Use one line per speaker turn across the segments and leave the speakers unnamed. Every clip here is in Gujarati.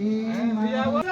哎，哎呀，我，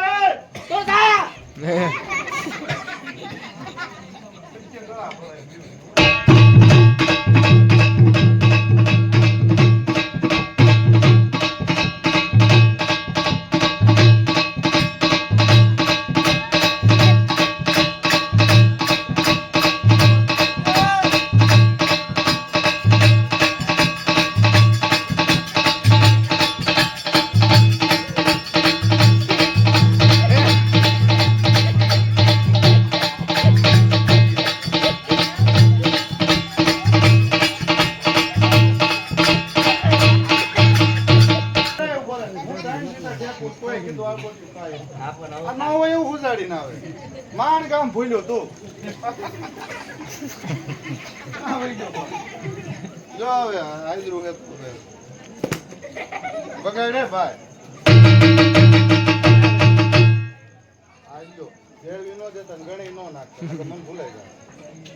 ભૂલ્યો તું. જો હવે, હાજરું હે. રે ભાઈ આજો જેળવી નો દેતા ગણી નો નકર મને ભૂલાઈ જાય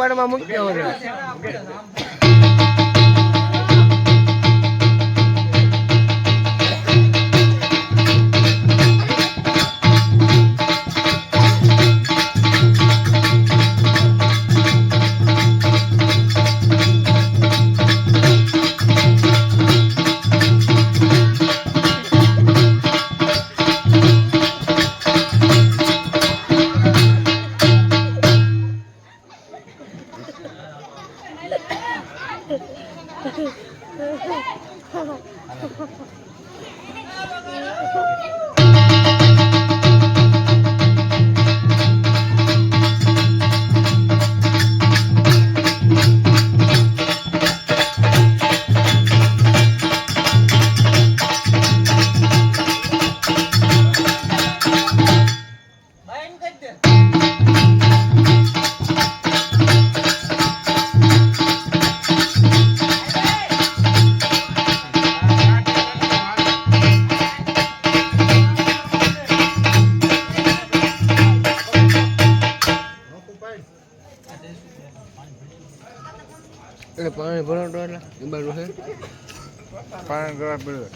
આને નકવાડમાં મૂકી દેવો છે Thank you. પાણી ગળા પડે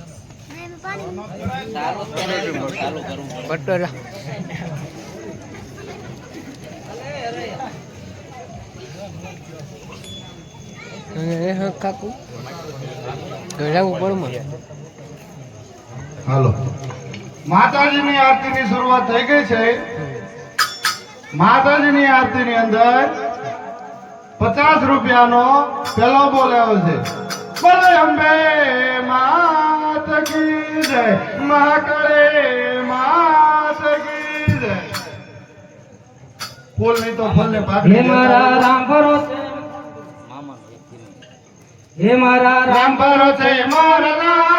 પટ્ટો એટલે અને એ હક કાકું? ગળાવું
હાલો. માતાજીની આરતીની શરૂઆત થઈ ગઈ છે. માતાજીની આરતીની અંદર પચાસ રૂપિયાનો પેલો બોલ આવ્યો છે. બોલે અંબે માત કી જય મહાકાળે માત કી જય ફૂલ નહીં તો ફૂલ ને
હે મારા રામ ભરોસે. હે મારા રામ
રામ ભરોસે મોરલા